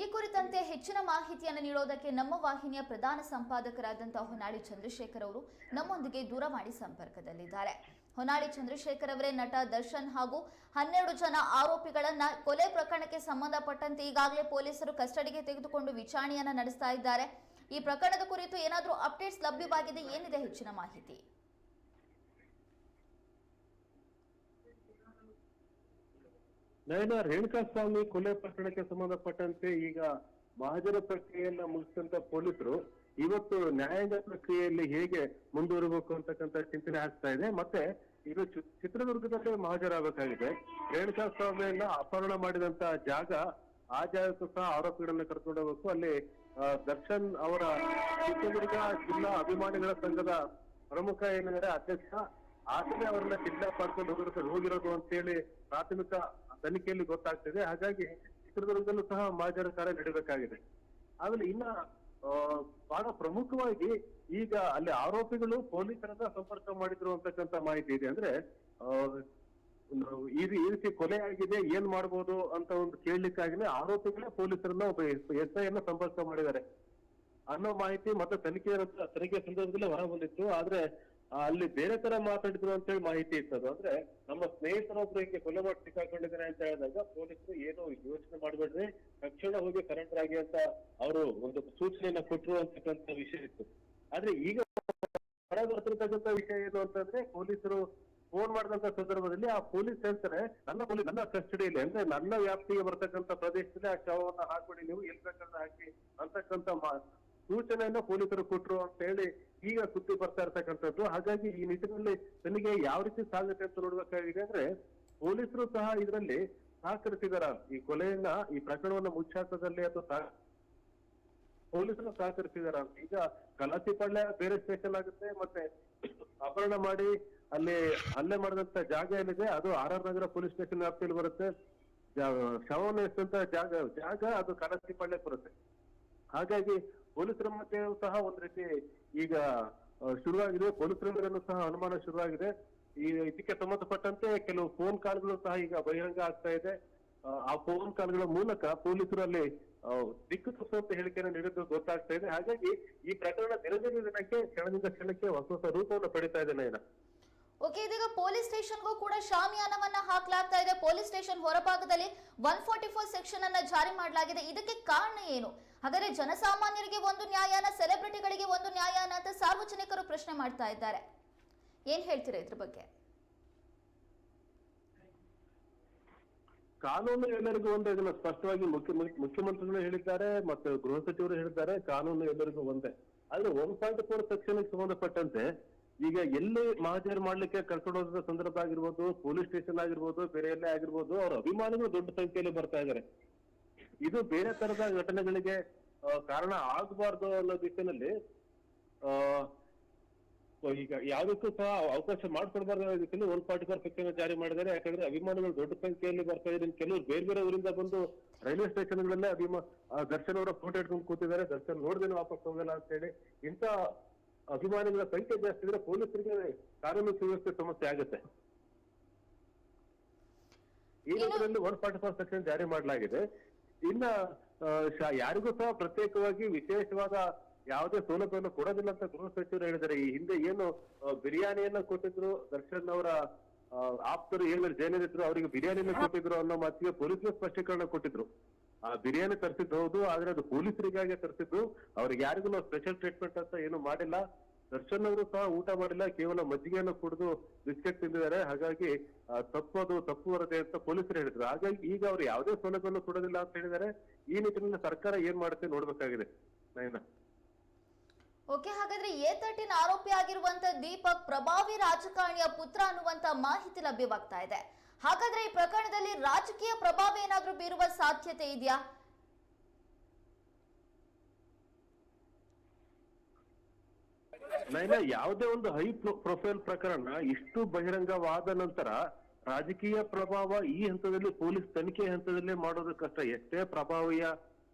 ಈ ಕುರಿತಂತೆ ಹೆಚ್ಚಿನ ಮಾಹಿತಿಯನ್ನು ನೀಡೋದಕ್ಕೆ ನಮ್ಮ ವಾಹಿನಿಯ ಪ್ರಧಾನ ಸಂಪಾದಕರಾದಂತಹ ಹೊನ್ನಾಳಿ ಚಂದ್ರಶೇಖರ್ ಅವರು ನಮ್ಮೊಂದಿಗೆ ದೂರವಾಣಿ ಸಂಪರ್ಕದಲ್ಲಿದ್ದಾರೆ. ಹೊನ್ನಾಳಿ ಚಂದ್ರಶೇಖರ್ ಅವರೇ ನಟ, ದರ್ಶನ್ ಹಾಗೂ ಹನ್ನೆರಡು ಜನ ಆರೋಪಿಗಳನ್ನ ಕೊಲೆ ಪ್ರಕರಣಕ್ಕೆ ಸಂಬಂಧಪಟ್ಟಂತೆ ಈಗಾಗಲೇ ಪೊಲೀಸರು ಕಸ್ಟಡಿಗೆ ತೆಗೆದುಕೊಂಡು ವಿಚಾರಣೆಯನ್ನ ನಡೆಸ್ತಾ ಇದ್ದಾರೆ. ಈ ಪ್ರಕರಣದ ಕುರಿತು ಏನಾದರೂ ಅಪ್ಡೇಟ್ಸ್ ಲಭ್ಯವಾಗಿದೆ, ಏನಿದೆ ಹೆಚ್ಚಿನ ಮಾಹಿತಿ? ನಯನ ರೇಣುಕಾಸ್ವಾಮಿ ಕೊಲೆ ಪ್ರಕರಣಕ್ಕೆ ಸಂಬಂಧಪಟ್ಟಂತೆ ಈಗ ಮಹಾಜನ ಪ್ರಕ್ರಿಯೆಯನ್ನ ಮುಗಿಸಿದಂತ ಪೊಲೀಸರು ಇವತ್ತು ನ್ಯಾಯಾಂಗ ಪ್ರಕ್ರಿಯೆಯಲ್ಲಿ ಹೇಗೆ ಮುಂದುವರಬೇಕು ಅಂತಕ್ಕಂಥ ಚಿಂತನೆ ಆಗ್ತಾ ಇದೆ. ಮತ್ತೆ ಇದು ಚಿತ್ರದುರ್ಗದಲ್ಲಿ ಮಹಾಜರಾಗಬೇಕಾಗಿದೆ. ರೇಣುಕಾಸ್ವಾಮಿಯನ್ನ ಅಪಹರಣ ಮಾಡಿದಂತ ಜಾಗ, ಆ ಜಾಗಕ್ಕೂ ಸಹ ಆರೋಪಿಗಳನ್ನ ಕರ್ಕೊಂಡು ಹೋಗ್ಬೇಕು. ಅಲ್ಲಿ ದರ್ಶನ್ ಅವರ ಚಿತ್ರದುರ್ಗ ಜಿಲ್ಲಾ ಅಭಿಮಾನಿಗಳ ಸಂಘದ ಪ್ರಮುಖ ಏನಂದ್ರೆ ಅಧ್ಯಕ್ಷ. ಆತನೇ ಅವರನ್ನ ಕಿಡ್ನಾಪ್ ಮಾಡ್ಕೊಂಡು ಹೋಗಿರೋದು ಹೋಗಿರೋದು ಅಂತೇಳಿ ಪ್ರಾಥಮಿಕ ತನಿಖೆಯಲ್ಲಿ ಗೊತ್ತಾಗ್ತಿದೆ. ಹಾಗಾಗಿ ಚಿತ್ರದುರ್ಗದಲ್ಲೂ ಸಹ ಮಹಾಜನ ಕಾರ್ಯ ನಡೀಬೇಕಾಗಿದೆ. ಆಮೇಲೆ ಇನ್ನ ಬಹಳ ಪ್ರಮುಖವಾಗಿ ಈಗ ಅಲ್ಲಿ ಆರೋಪಿಗಳು ಪೊಲೀಸರನ್ನ ಸಂಪರ್ಕ ಮಾಡಿದ್ರು ಅಂತಕ್ಕಂಥ ಮಾಹಿತಿ ಇದೆ. ಅಂದ್ರೆ ಈ ರೀತಿ ಕೊಲೆ ಆಗಿದೆ, ಏನ್ ಮಾಡ್ಬೋದು ಅಂತ ಒಂದು ಕೇಳಲಿಕ್ಕಾಗಿನೇ ಆರೋಪಿಗಳೇ ಪೊಲೀಸರನ್ನ ಒಬ್ಬ ಎಸ್ ಅನ್ನ ಸಂಪರ್ಕ ಮಾಡಿದ್ದಾರೆ ಅನ್ನೋ ಮಾಹಿತಿ ಮತ್ತೆ ತನಿಖೆ ತನಿಖೆ ಸಂದರ್ಭದಲ್ಲಿ ಹೊರ ಬಂದಿತ್ತು ಆದ್ರೆ ಅಲ್ಲಿ ಬೇರೆ ತರ ಮಾತಾಡಿದ್ರು ಅಂತ ಹೇಳಿ ಮಾಹಿತಿ ಇತ್ತದು ಅದು. ಅಂದ್ರೆ ನಮ್ಮ ಸ್ನೇಹಿತರೊಬ್ರು ಹಿಂಗೆ ಕೊಲೆ ಮಾಡಿ ಸಿಕ್ಕಾಕೊಂಡಿದ್ದಾರೆ ಅಂತ ಹೇಳಿದಾಗ ಪೊಲೀಸರು ಏನು ಯೋಚನೆ ಮಾಡಬೇಡ್ರಿ, ತಕ್ಷಣ ಹೋಗಿ ಕರೆಂಟ್ ಆಗಿ ಅಂತ ಅವರು ಒಂದು ಸೂಚನೆಯನ್ನ ಕೊಟ್ಟರು ಅಂತಕ್ಕಂಥ ವಿಷಯ ಇತ್ತು. ಆದ್ರೆ ಈಗ ಬರ್ತಿರ್ತಕ್ಕಂಥ ವಿಷಯ ಏನು ಅಂತಂದ್ರೆ ಪೊಲೀಸರು ಫೋನ್ ಮಾಡಿದಂತ ಸಂದರ್ಭದಲ್ಲಿ ಆ ಪೊಲೀಸ್ ಹೇಳ್ತಾರೆ, ನನ್ನ ಪೊಲೀಸ್ ನನ್ನ ಕಸ್ಟಡಿಯಲ್ಲಿ ಅಂದ್ರೆ ನನ್ನ ವ್ಯಾಪ್ತಿಗೆ ಬರ್ತಕ್ಕಂಥ ಪ್ರದೇಶದಲ್ಲಿ ಆ ಶವವನ್ನ ಹಾಕ್ಬಿಡಿ, ನೀವು ಎಲ್ಲಿ ಹಾಕಿ, ಅಂತಕ್ಕಂಥ ಸೂಚನೆಯನ್ನ ಪೊಲೀಸರು ಕೊಟ್ರು ಅಂತ ಹೇಳಿ ಈಗ ಸುದ್ದಿ ಬರ್ತಾ ಇರ್ತಕ್ಕಂಥದ್ದು. ಹಾಗಾಗಿ ಈ ನಿಟ್ಟಿನಲ್ಲಿ ತನಿಖೆ ಯಾವ ರೀತಿ ಸಾಧ್ಯತೆ ಅಂತ ನೋಡ್ಬೇಕಾಗಿದೆ ಅಂದ್ರೆ ಪೊಲೀಸರು ಸಹ ಇದರಲ್ಲಿ ಸಹಕರಿಸಿದಾರ. ಈ ಕೊಲೆಯನ್ನ, ಈ ಪ್ರಕರಣವನ್ನ ಮುಚ್ಚಾಕದಲ್ಲಿ ಅಥವಾ ಪೊಲೀಸರು ಸಹಕರಿಸಿದಾರ. ಈಗ ಕಲಾಸಿಪಳ್ಳ ಬೇರೆ ಸ್ಟೇಷನ್ ಆಗುತ್ತೆ, ಮತ್ತೆ ಅಪಹರಣ ಮಾಡಿ ಅಲ್ಲಿ ಹಲ್ಲೆ ಮಾಡಿದಂತ ಜಾಗ ಏನಿದೆ ಅದು R R Nagar police station ವ್ಯಾಪ್ತಿಯಲ್ಲಿ ಬರುತ್ತೆ. ಶವನ ಎಷ್ಟಂತ ಜಾಗ ಜಾಗ ಅದು ಕಲಾಸಿಪಳ್ಳೆ ಬರುತ್ತೆ. ಹಾಗಾಗಿ ಪೊಲೀಸರ ಮಧ್ಯೆ ಸಹ ಒಂದ್ ರೀತಿ ಈಗ ಶುರುವಾಗಿದೆ. ಪೊಲೀಸರ ಮೇಲೂ ಸಹ ಅನುಮಾನ ಶುರುವಾಗಿದೆ. ಈ ಇದಕ್ಕೆ ಸಂಬಂಧಪಟ್ಟಂತೆ ಕೆಲವು ಫೋನ್ ಕಾಲ್ಗಳು ಸಹ ಈಗ ಬಹಿರಂಗ ಆಗ್ತಾ ಇದೆ. ಆ, ಫೋನ್ ಕಾಲ್ಗಳ ಮೂಲಕ ಪೊಲೀಸರು ಅಲ್ಲಿ ಆ, ದಿಕ್ಕು ತಪ್ಪಿಸುವಂತ ಹೇಳಿಕೆಯನ್ನು ನೀಡಿದ್ದು ಗೊತ್ತಾಗ್ತಾ ಇದೆ. ಹಾಗಾಗಿ ಈ ಪ್ರಕರಣ ದಿನದಿಂದ ದಿನಕ್ಕೆ ಕ್ಷಣದಿಂದ ಕ್ಷಣಕ್ಕೆ ಹೊಸ ಹೊಸ ರೂಪವನ್ನು ಪಡಿತಾ ಇದೆ ನಯನ. ಓಕೆ, ಇದೀಗ ಪೊಲೀಸ್ ಸ್ಟೇಷನ್ಗೂ ಕೂಡ ಶಾಮಿಯಾನವನ್ನ ಹಾಕಲಾಗ್ತಾ ಇದೆ. ಪೊಲೀಸ್ ಸ್ಟೇಷನ್ ಹೊರಭಾಗದಲ್ಲಿ ಒನ್ ಫೋರ್ಟಿ ಫೋರ್ ಸೆಕ್ಷನ್ ಅನ್ನ ಜಾರಿ ಮಾಡಲಾಗಿದೆ. ಇದಕ್ಕೆ ಕಾರಣ ಏನು? ಹಾಗಾದ್ರೆ ಜನಸಾಮಾನ್ಯರಿಗೆ ಒಂದು ನ್ಯಾಯನ ಸೆಲೆಬ್ರಿಟಿಗಳಿಗೆ ಒಂದು ನ್ಯಾಯಾನ ಅಂತ ಸಾರ್ವಜನಿಕರು ಪ್ರಶ್ನೆ ಮಾಡ್ತಾ ಇದ್ದಾರೆ. ಏನ್ ಹೇಳ್ತೀರಾ ಇದ್ರ ಬಗ್ಗೆ? ಕಾನೂನು ಎಲ್ಲರಿಗೂ ಒಂದೇ, ಇದನ್ನ ಸ್ಪಷ್ಟವಾಗಿ ಮುಖ್ಯ, ಮುಖ್ಯಮಂತ್ರಿಗಳು ಹೇಳಿದ್ದಾರೆ ಮತ್ತೆ ಗೃಹ ಸಚಿವರು ಹೇಳಿದ್ದಾರೆ, ಕಾನೂನು ಎಲ್ಲರಿಗೂ ಒಂದೇ. ಆದ್ರೆ ಒನ್ ಪಾಯಿಂಟ್ ಫೋರ್ ಸೆಕ್ಷನ್ ಸಂಬಂಧಪಟ್ಟಂತೆ ಈಗ ಎಲ್ಲಿ ಮಹಜರ್ ಮಾಡ್ಲಿಕ್ಕೆ ಕರ್ಕೊಂಡು ಹೋದ ಸಂದರ್ಭ ಆಗಿರ್ಬೋದು ಪೊಲೀಸ್ ಸ್ಟೇಷನ್ ಆಗಿರ್ಬೋದು ಬೇರೆ ಎಲ್ಲೇ ಆಗಿರ್ಬೋದು, ಅವ್ರ ಅಭಿಮಾನಿಗಳು ದೊಡ್ಡ ಸಂಖ್ಯೆಯಲ್ಲಿ ಬರ್ತಾ ಇದ್ದಾರೆ ಇದು ಬೇರೆ ತರದ ಘಟನೆಗಳಿಗೆ ಕಾರಣ ಆಗಬಾರ್ದು ಅನ್ನೋ ದಿಕ್ಕಿನಲ್ಲಿ, ಆ ಈಗ ಯಾವುದಕ್ಕೂ ಸಹ ಅವಕಾಶ ಮಾಡ್ಕೊಡ್ಬಾರ್ದು ಅನ್ನೋ ದಿಕ್ಕಿನಲ್ಲಿ ಒನ್ ಫಾರ್ಟಿ ಫೋರ್ ಸೆಕ್ಷನ್ ಜಾರಿ ಮಾಡಿದ್ದಾರೆ. ಯಾಕಂದ್ರೆ ಅಭಿಮಾನಿಗಳು ದೊಡ್ಡ ಸಂಖ್ಯೆಯಲ್ಲಿ ಬರ್ತಾ ಇದ್ದಾರೆ. ಕೆಲವರು ಬೇರೆ ಬೇರೆ ಊರಿಂದ ಬಂದು ರೈಲ್ವೆ ಸ್ಟೇಷನ್ಗಳಲ್ಲೇ ಅಭಿಮಾ ದರ್ಶನ್ ಅವರ ಫೋಟೋ ಇಟ್ಕೊಂಡು ಕೂತಿದ್ದಾರೆ. ದರ್ಶನ್ ನೋಡ್ದೇನೆ ವಾಪಸ್ ಹೋಗಲ್ಲ ಅಂತ ಹೇಳಿ ಇಂಥ ಅಭಿಮಾನಿಗಳ ಸಂಖ್ಯೆ ಜಾಸ್ತಿ ಇದ್ರೆ ಪೊಲೀಸರಿಗೆ ಕಾನೂನು ಸುವ್ಯವಸ್ಥೆ ಸಮಸ್ಯೆ ಆಗುತ್ತೆ. ಈ ನಿಟ್ಟಿನಲ್ಲಿ ಒನ್ ಫಾರ್ಟಿ ಫೋರ್ ಸೆಕ್ಷನ್ ಜಾರಿ ಮಾಡಲಾಗಿದೆ. ಇನ್ನ ಯಾರಿಗೂ ಸಹ ಪ್ರತ್ಯೇಕವಾಗಿ ವಿಶೇಷವಾದ ಯಾವುದೇ ಸೌಲಭ್ಯವನ್ನು ಕೊಡೋದಿಲ್ಲ ಅಂತ ಗೃಹ ಸಚಿವರು ಹೇಳಿದ್ದಾರೆ. ಈ ಹಿಂದೆ ಏನು ಬಿರಿಯಾನಿಯನ್ನ ಕೊಟ್ಟಿದ್ರು ದರ್ಶನ್ ಅವರ ಆಪ್ತರು ಏನಾದ್ರು ಜೈನರಿದ್ರು ಅವರಿಗೆ ಬಿರಿಯಾನಿ ಕೊಟ್ಟಿದ್ರು ಅನ್ನೋ ಮಾತಿಗೆ ಪೊಲೀಸರು ಸ್ಪಷ್ಟೀಕರಣ ಕೊಟ್ಟಿದ್ರು. ಆ ಬಿರಿಯಾನಿ ತರಿಸಿದ್ದು ಹೌದು, ಆದ್ರೆ ಅದು ಪೊಲೀಸರಿಗಾಗಿ ತರಿಸಿದ್ದು. ಅವ್ರಿಗೆ ಯಾರಿಗೂ ಸ್ಪೆಷಲ್ ಟ್ರೀಟ್ಮೆಂಟ್ ಅಂತ ಏನು ಮಾಡಿಲ್ಲ. ದರ್ಶನ್ ಅವರು ಸಹ ಊಟ ಮಾಡಿಲ್ಲ, ಕೇವಲ ಮಜ್ಜಿಗೆಯನ್ನು ಕುಡಿದು ಬಿಸ್ಕೆಟ್ ತಿಂದಿದ್ದಾರೆ. ಹಾಗಾಗಿ ತಪ್ಪು ತಪ್ಪದು ತಪ್ಪು ವರದಿ ಅಂತ ಪೊಲೀಸರು ಹೇಳಿದ್ರು. ಹಾಗಾಗಿ ಈಗ ಅವ್ರು ಯಾವುದೇ ಸೌಲಭ್ಯವನ್ನು ಕೊಡೋದಿಲ್ಲ ಅಂತ ಹೇಳಿದ್ದಾರೆ. ಈ ನಿಟ್ಟಿನಲ್ಲಿ ಸರ್ಕಾರ ಏನ್ ಮಾಡುತ್ತೆ ನೋಡ್ಬೇಕಾಗಿದೆ. ಓಕೆ, ಹಾಗಾದ್ರೆ ಎ ತರ್ಟಿನ್ ಆರೋಪಿ ಆಗಿರುವಂತ ದೀಪಕ್ ಪ್ರಭಾವಿ ರಾಜಕಾರಣಿಯ ಪುತ್ರ ಅನ್ನುವಂತ ಮಾಹಿತಿ ಲಭ್ಯವಾಗ್ತಾ ಇದೆ. ಹಾಗಾದ್ರೆ ಈ ಪ್ರಕರಣದಲ್ಲಿ ರಾಜಕೀಯ ಪ್ರಭಾವ ಏನಾದ್ರೂ ಬೀರುವ ಸಾಧ್ಯತೆ ಇದೆಯಾ? ನೈನ, ಯಾವುದೇ ಒಂದು ಹೈ ಪ್ರೊಫೈಲ್ ಪ್ರಕರಣ ಇಷ್ಟು ಬಹಿರಂಗವಾದ ನಂತರ ರಾಜಕೀಯ ಪ್ರಭಾವ ಈ ಹಂತದಲ್ಲಿ ಪೊಲೀಸ್ ತನಿಖೆ ಹಂತದಲ್ಲೇ ಮಾಡೋದು ಕಷ್ಟ ಎಷ್ಟೇ ಪ್ರಭಾವಿಯ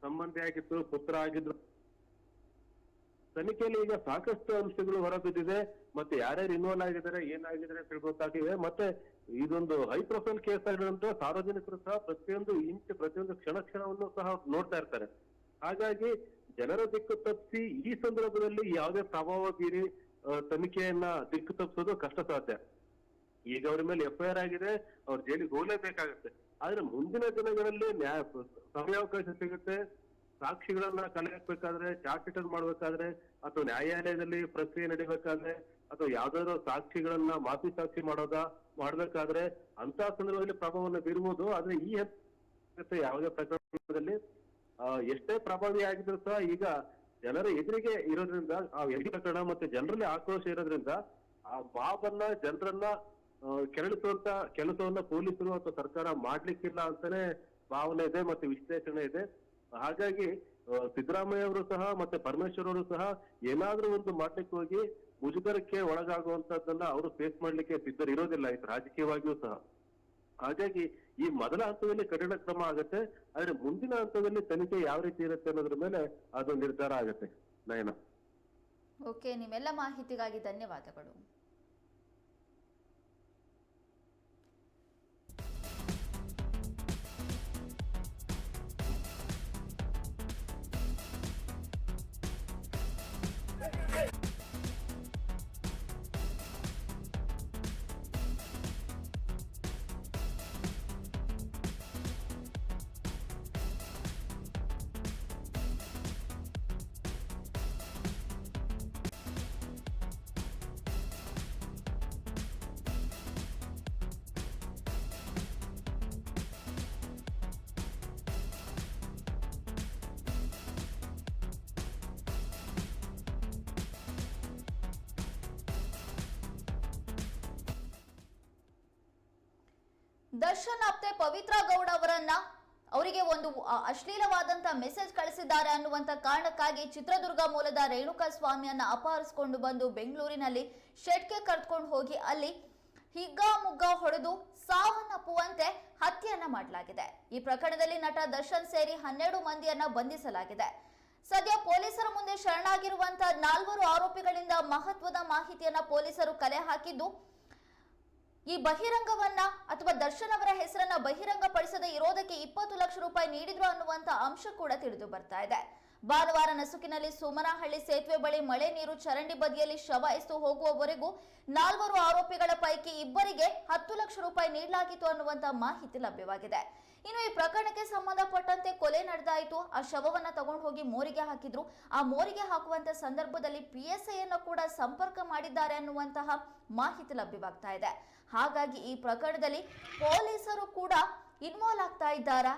ಸಂಬಂಧಿ ಆಗಿದ್ರು, ಪುತ್ರ ಆಗಿದ್ರು. ತನಿಖೆಯಲ್ಲಿ ಈಗ ಸಾಕಷ್ಟು ಅಂಶಗಳು ಹೊರಬಿದ್ದಿದೆ. ಮತ್ತೆ ಯಾರ್ಯಾರು ಇನ್ವಾಲ್ವ್ ಆಗಿದ್ದಾರೆ, ಏನಾಗಿದ್ದಾರೆ ಗೊತ್ತಾಗಿದೆ ಮತ್ತೆ ಇದೊಂದು ಹೈ ಪ್ರೊಫೈಲ್ ಕೇಸ್ ಆಗಿರೋದಂತ ಸಾರ್ವಜನಿಕರು ಸಹ ಪ್ರತಿಯೊಂದು ಇಂಚ್ ಪ್ರತಿಯೊಂದು ಕ್ಷಣ ಕ್ಷಣವನ್ನು ಸಹ ನೋಡ್ತಾ ಇರ್ತಾರೆ. ಹಾಗಾಗಿ ಜನರ ದಿಕ್ಕು ತಪ್ಪಿಸಿ ಈ ಸಂದರ್ಭದಲ್ಲಿ ಯಾವುದೇ ಪ್ರಭಾವ ಬೀರಿ ತನಿಖೆಯನ್ನ ದಿಕ್ಕು ತಪ್ಪಿಸೋದು ಕಷ್ಟ ಸಾಧ್ಯ. ಈಗ ಅವ್ರ ಮೇಲೆ ಎಫ್ ಐ ಆರ್ ಆಗಿದೆ, ಅವ್ರ ಜೈಲಿಗೆ ಹೋಗ್ಲೇಬೇಕಾಗತ್ತೆ. ಆದ್ರೆ ಮುಂದಿನ ದಿನಗಳಲ್ಲಿ ನ್ಯಾಯ ಸಮಯಾವಕಾಶ ಸಿಗುತ್ತೆ. ಸಾಕ್ಷಿಗಳನ್ನ ಕಲೆ ಹಾಕ್ಬೇಕಾದ್ರೆ ಚಾರ್ಜ್ ಶೀಟ್ ಮಾಡ್ಬೇಕಾದ್ರೆ, ಅಥವಾ ನ್ಯಾಯಾಲಯದಲ್ಲಿ ಪ್ರಕ್ರಿಯೆ ನಡಿಬೇಕಾದ್ರೆ, ಅಥವಾ ಯಾವ್ದಾದ್ರು ಸಾಕ್ಷಿಗಳನ್ನ ಮಾಫಿ ಸಾಕ್ಷಿ ಮಾಡೋದ? ಮಾಡ್ಬೇಕಾದ್ರೆ ಅಂತ ಸಂದರ್ಭದಲ್ಲಿ ಪ್ರಭಾವವನ್ನು ಬೀರ್ಬೋದು, ಆದ್ರೆ ಈ ಯಾವುದೇ ಪ್ರಕರಣದಲ್ಲಿ ಎಷ್ಟೇ ಪ್ರಭಾವಿ ಆಗಿದ್ರು ಸಹ ಈಗ ಜನರ ಎದುರಿಗೆ ಇರೋದ್ರಿಂದ, ಆ ಎಡಿ ಪ್ರಕರಣ ಮತ್ತೆ ಜನರಲ್ಲಿ ಆಕ್ರೋಶ ಇರೋದ್ರಿಂದ, ಆ ಬಾಬನ್ನ ಜನರನ್ನ ಕೆರಳಿಸುವಂತ ಕೆಲಸವನ್ನ ಪೊಲೀಸರು ಅಥವಾ ಸರ್ಕಾರ ಮಾಡ್ಲಿಕ್ಕಿಲ್ಲ ಅಂತಾನೆ ಭಾವನೆ ಇದೆ ಮತ್ತೆ ವಿಶ್ಲೇಷಣೆ ಇದೆ. ಹಾಗಾಗಿ ಸಿದ್ದರಾಮಯ್ಯ ಅವರು ಸಹ ಮತ್ತೆ ಪರಮೇಶ್ವರ್ ಅವರು ಸಹ ಏನಾದ್ರೂ ಒಂದು ಮಾಡ್ಲಿಕ್ಕೆ ಹೋಗಿ ಮುಜುಗರಕ್ಕೆ ಒಳಗಾಗುವಂತದ್ದನ್ನ ಅವರು ಫೇಸ್ ಮಾಡ್ಲಿಕ್ಕೆ ಸಿದ್ಧರಿರೋದಿಲ್ಲ ಇದು ರಾಜಕೀಯವಾಗಿಯೂ ಸಹ. ಹಾಗಾಗಿ ಈ ಮೊದಲ ಹಂತದಲ್ಲಿ ಕಠಿಣ ಕ್ರಮ ಆಗುತ್ತೆ, ಆದ್ರೆ ಮುಂದಿನ ಹಂತದಲ್ಲಿ ತನಿಖೆ ಯಾವ ರೀತಿ ಇರುತ್ತೆ ಅನ್ನೋದ್ರ ಮೇಲೆ ಅದು ನಿರ್ಧಾರ ಆಗುತ್ತೆ. ನಯನ. ಓಕೆ, ನಿಮ್ಮೆಲ್ಲ ಮಾಹಿತಿಗಾಗಿ ಧನ್ಯವಾದಗಳು. ದರ್ಶನ್ ಆಪ್ತೆ ಪವಿತ್ರ ಗೌಡ ಅವರನ್ನ ಅವರಿಗೆ ಒಂದು ಅಶ್ಲೀಲವಾದಂತ ಮೆಸೇಜ್ ಕಳಿಸಿದ್ದಾರೆ ಅನ್ನುವಂತ ಕಾರಣಕ್ಕಾಗಿ ಚಿತ್ರದುರ್ಗ ಮೂಲದ ರೇಣುಕಾ ಸ್ವಾಮಿಯನ್ನ ಅಪಹರಿಸಿಕೊಂಡು ಬಂದು ಬೆಂಗಳೂರಿನಲ್ಲಿ ಶೆಡ್ಗೆ ಕರೆದುಕೊಂಡು ಹೋಗಿ ಅಲ್ಲಿ ಹಿಗ್ಗಾಮುಗ್ಗಾ ಹೊಡೆದು ಸಾವನ್ನಪ್ಪುವಂತೆ ಹತ್ಯೆಯನ್ನ ಮಾಡಲಾಗಿದೆ. ಈ ಪ್ರಕರಣದಲ್ಲಿ ನಟ ದರ್ಶನ್ ಸೇರಿ ಹನ್ನೆರಡು ಮಂದಿಯನ್ನ ಬಂಧಿಸಲಾಗಿದೆ. ಸದ್ಯ ಪೊಲೀಸರ ಮುಂದೆ ಶರಣಾಗಿರುವಂತಹ ನಾಲ್ವರು ಆರೋಪಿಗಳಿಂದ ಮಹತ್ವದ ಮಾಹಿತಿಯನ್ನ ಪೊಲೀಸರು ಕಲೆ ಹಾಕಿದ್ದು ಈ ಬಹಿರಂಗವನ್ನ ಅಥವಾ ದರ್ಶನ್ ಅವರ ಹೆಸರನ್ನ ಬಹಿರಂಗಪಡಿಸದೆ ಇರೋದಕ್ಕೆ ಇಪ್ಪತ್ತು ಲಕ್ಷ ರೂಪಾಯಿ ನೀಡಿದ್ರು ಅನ್ನುವಂತ ಅಂಶ ಕೂಡ ತಿಳಿದು ಬರ್ತಾ ಇದೆ. ಭಾನುವಾರ ನಸುಕಿನಲ್ಲಿ ಸುಮನಹಳ್ಳಿ ಸೇತುವೆ ಬಳಿ ಮಳೆ ನೀರು ಚರಂಡಿ ಬದಿಯಲ್ಲಿ ಶವ ಎಸ್ತು ಹೋಗುವವರೆಗೂ ನಾಲ್ವರು ಆರೋಪಿಗಳ ಪೈಕಿ ಇಬ್ಬರಿಗೆ ಹತ್ತು ಲಕ್ಷ ರೂಪಾಯಿ ನೀಡಲಾಗಿತ್ತು ಅನ್ನುವಂತ ಮಾಹಿತಿ ಲಭ್ಯವಾಗಿದೆ. ಇನ್ನು ಈ ಪ್ರಕರಣಕ್ಕೆ ಸಂಬಂಧಪಟ್ಟಂತೆ ಕೊಲೆ ನಡೆದಾಯಿತು. ಆ ಶವವನ್ನ ತಗೊಂಡು ಹೋಗಿ ಮೋರಿಗೆ ಹಾಕಿದ್ರು. ಆ ಮೋರಿಗೆ ಹಾಕುವಂತ ಸಂದರ್ಭದಲ್ಲಿ ಪಿ ಎಸ್ ಐಯನ್ನು ಕೂಡ ಸಂಪರ್ಕ ಮಾಡಿದ್ದಾರೆ ಅನ್ನುವಂತಹ ಮಾಹಿತಿ ಲಭ್ಯವಾಗ್ತಾ ಇದೆ. ಹಾಗಾಗಿ ಈ ಪ್ರಕರಣದಲ್ಲಿ ಪೊಲೀಸರು ಕೂಡ ಇನ್ವಾಲ್ವ್ ಆಗ್ತಾ ಇದ್ದಾರಾ?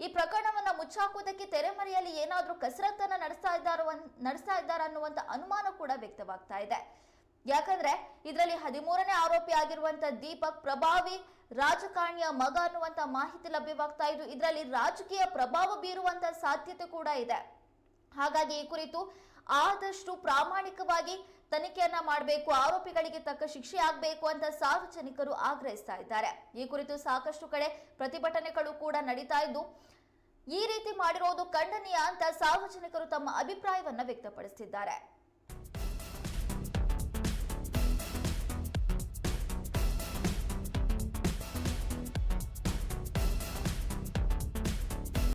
ಈ ಪ್ರಕರಣವನ್ನ ಮುಚ್ಚಾಕುವುದಕ್ಕೆ ತೆರೆಮರೆಯಲ್ಲಿ ಏನಾದರೂ ಕಸರತ್ತನ್ನು ನಡೆಸ್ತಾ ಇದ್ದಾರೋ ನಡೆಸ್ತಾ ಇದ್ದಾರ ಅನ್ನುವಂತ ಅನುಮಾನ ಕೂಡ ವ್ಯಕ್ತವಾಗ್ತಾ ಇದೆ. ಯಾಕಂದ್ರೆ, ಇದರಲ್ಲಿ ಹದಿಮೂರನೇ ಆರೋಪಿ ಆಗಿರುವಂತ ದೀಪಕ್ ಪ್ರಭಾವಿ ರಾಜಕಾರಣಿಯ ಮಗ ಅನ್ನುವಂತ ಮಾಹಿತಿ ಲಭ್ಯವಾಗ್ತಾ ಇದ್ದು, ಇದರಲ್ಲಿ ರಾಜಕೀಯ ಪ್ರಭಾವ ಬೀರುವಂತ ಸಾಧ್ಯತೆ ಕೂಡ ಇದೆ. ಹಾಗಾಗಿ ಈ ಕುರಿತು ಆದಷ್ಟು ಪ್ರಾಮಾಣಿಕವಾಗಿ ತನಿಖೆಯನ್ನ ಮಾಡಬೇಕು, ಆರೋಪಿಗಳಿಗೆ ತಕ್ಕ ಶಿಕ್ಷೆ ಆಗಬೇಕು ಅಂತ ಸಾರ್ವಜನಿಕರು ಆಗ್ರಹಿಸ್ತಾ ಇದ್ದಾರೆ. ಈ ಕುರಿತು ಸಾಕಷ್ಟು ಕಡೆ ಪ್ರತಿಭಟನೆಗಳು ಕೂಡ ನಡೀತಾ ಇದ್ದು, ಈ ರೀತಿ ಮಾಡಿರೋದು ಖಂಡನೀಯ ಅಂತ ಸಾರ್ವಜನಿಕರು ತಮ್ಮ ಅಭಿಪ್ರಾಯವನ್ನ ವ್ಯಕ್ತಪಡಿಸಿದ್ದಾರೆ